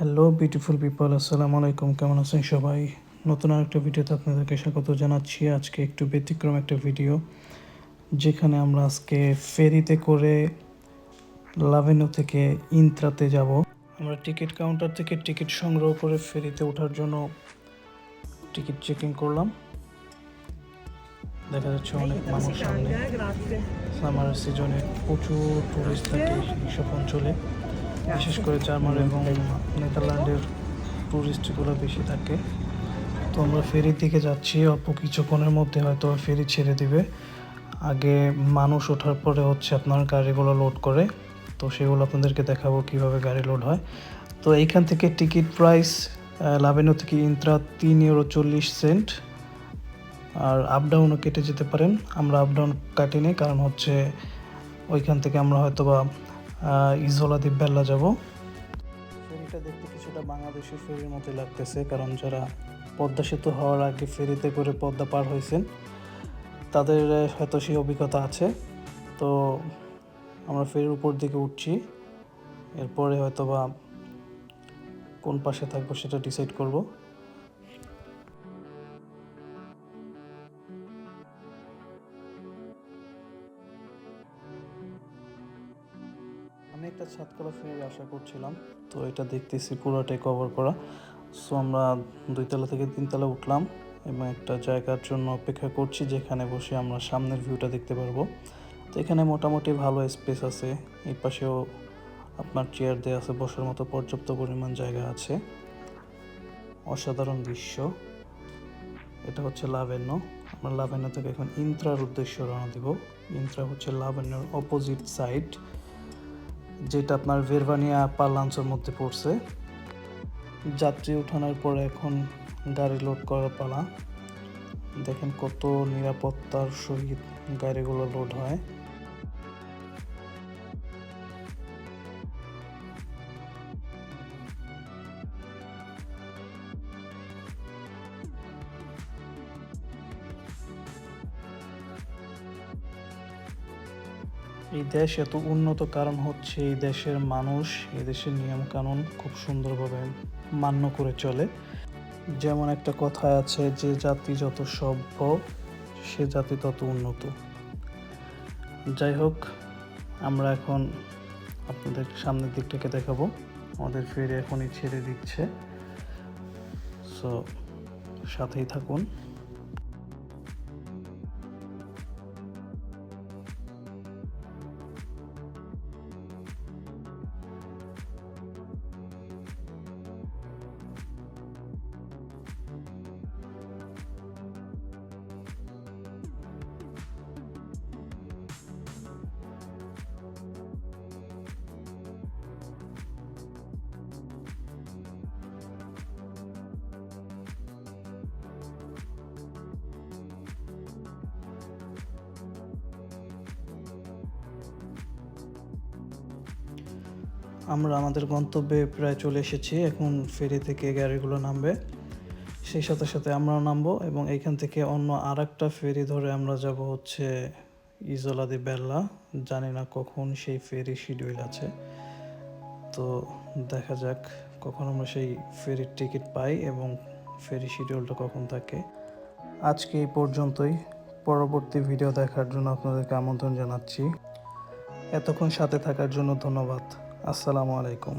Hello beautiful people আসসালামু আলাইকুম, কেমন আছেন সবাই? নতুন আরেকটা ভিডিওতে আপনাদেরকে স্বাগত জানাচ্ছি। আজকে একটু ব্যতিক্রম একটা ভিডিও, যেখানে আমরা আজকে ফেরিতে করে লাভেনো থেকে ইন্ত্রাতে যাব। আমরা টিকিট কাউন্টার থেকে টিকিট সংগ্রহ করে ফেরিতে ওঠার জন্য টিকিট চেকিং করলাম। দেখা যাচ্ছে অনেক মানুষ সামনে। সামার সিজনে প্রচুর টুরিস্ট থাকে এইসব অঞ্চলে। বিশেষ করে জার্মান এবং নেদারল্যান্ডের টুরিস্টগুলো বেশি থাকে। তো আমরা ফেরির দিকে যাচ্ছি, অল্প কিছুক্ষণের মধ্যে হয়তো ফেরি ছেড়ে দিবে। আগে মানুষ ওঠার পরে হচ্ছে আপনার গাড়িগুলো লোড করে। তো সেগুলো আপনাদেরকে দেখাবো কীভাবে গাড়ি লোড হয়। তো এইখান থেকে টিকিট প্রাইস লাভেনো থেকে ইন্ত্রা তিন ইউরো চল্লিশ সেন্ট আর আপ ডাউনও কেটে যেতে পারেন। আমরা আপ ডাউন কাটিনি, কারণ হচ্ছে ওইখান থেকে আমরা হয়তো বা ইজোলা দিব্যাল্লা যাব। ফেরিটা দেখতে কিছুটা বাংলাদেশের ফেরির মতোই লাগতেছে, কারণ যারা পদ্মা সেতু হওয়ার আগে ফেরিতে করে পদ্মা পার হয়েছেন, তাদের হয়তো সেই অভিজ্ঞতা আছে। তো আমরা ফেরির উপর দিকে উঠছি, এরপরে হয়তো বা কোন পাশে থাকব সেটা ডিসাইড করব। আমি একটা ছাদতলা ফেরি আশা করছিলাম। তো এটা দেখতেছি পুরোটাই কভার করা। সো আমরা দুইতলা থেকে তিনতলা উঠলাম এবং একটা জায়গার জন্য অপেক্ষা করছি যেখানে বসে আমরা সামনের ভিউটা দেখতে পারব। তো এখানে মোটামুটি ভালো স্পেস আছে। এই পাশেও আপনার চেয়ার দেওয়া আছে, বসার মতো পর্যাপ্ত পরিমাণ জায়গা আছে। অসাধারণ দৃশ্য। এটা হচ্ছে লাভেন্য আমরা লাভেন্য থেকে এখন ইন্ত্রার উদ্দেশ্যে রওনা দিব। ইন্ত্রা হচ্ছে লাভেন্যর অপোজিট সাইড যেটা আপনার ভেরভানিয়া পার্লান্সের মধ্যে পড়ছে। যাত্রী উঠানোর পরে এখন গাড়ি লোড করার পালা। দেখেন কত নিরাপত্তার সহিত গাড়িগুলো লোড হয়। এই দেশ এত উন্নত কারণ হচ্ছে এই দেশের মানুষ, এই দেশের নিয়ম কানুন খুব সুন্দরভাবে মান্য করে চলে। যেমন একটা কথা আছে, যে জাতি যত সভ্য, সে জাতি তত উন্নত। যাই হোক, আমরা এখন আপনাদের সামনের দিকটাকে দেখাবো। আমাদের ফেরি এখনই ছেড়ে দিচ্ছে। সো সাথেই থাকুন। আমরা আমাদের গন্তব্যে প্রায় চলে এসেছি। এখন ফেরি থেকে গাড়িগুলো নামবে। সেই সাথে সাথে আমরাও নামবো এবং এইখান থেকে অন্য আর একটা ফেরি ধরে আমরা যাব হচ্ছে ইজোলা দি বেল্লা। জানি না কখন সেই ফেরি শিডিউল আছে। তো দেখা যাক কখন আমরা সেই ফেরির টিকিট পাই এবং ফেরি শিডিউলটা কখন থাকে। আজকে এই পর্যন্তই। পরবর্তী ভিডিও দেখার জন্য আপনাদেরকে আমন্ত্রণ জানাচ্ছি। এতক্ষণ সাথে থাকার জন্য ধন্যবাদ। আসসালামু আলাইকুম।